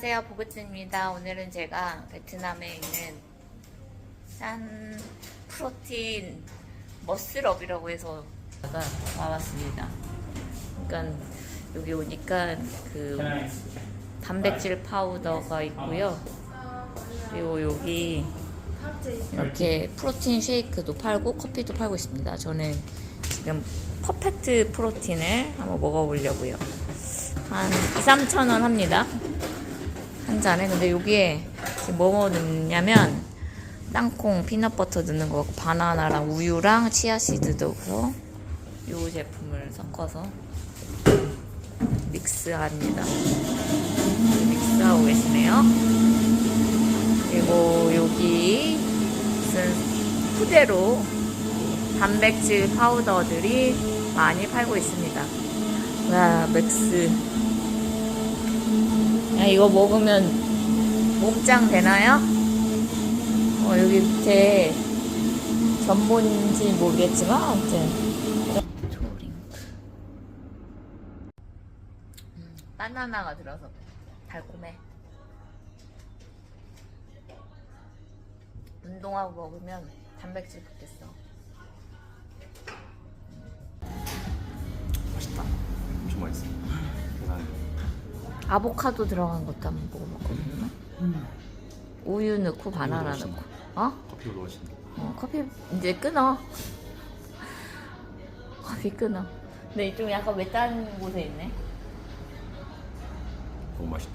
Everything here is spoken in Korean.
안녕하세요 보그트입니다. 오늘은 제가 베트남에 있는 짠 프로틴 머슬업이라고 해서 와봤습니다. 그러니까 여기 오니까 그 단백질 파우더가 있고요. 그리고 여기 이렇게 프로틴 쉐이크도 팔고 커피도 팔고 있습니다. 저는 지금 퍼펙트 프로틴을 한번 먹어보려고요. 한 2, 3천 원 합니다 한 잔에 근데 여기에 뭐 넣냐면 땅콩 피넛버터 넣는 거 같고 바나나랑 우유랑 치아씨드 넣어서 요 제품을 섞어서 믹스합니다. 믹스하고 계시네요. 그리고 여기 무슨 푸대로 단백질 파우더들이 많이 팔고 있습니다. 와 맥스 야, 이거 먹으면 몸짱 되나요? 어, 여기 밑에 전본인지 모르겠지만, 아무튼. 음, 바나나가 들어서 달콤해. 운동하고 먹으면 단백질 붙겠어. 아보카도 들어간 것도 한번 먹어봤거든요. 우유 넣고 바나나 넣으신 넣고. 어? 커피로 넣으신다. 어, 커피 이제 끊어. 커피 끊어. 근데 좀 약간 외딴 곳에 있네. 너무 맛있다.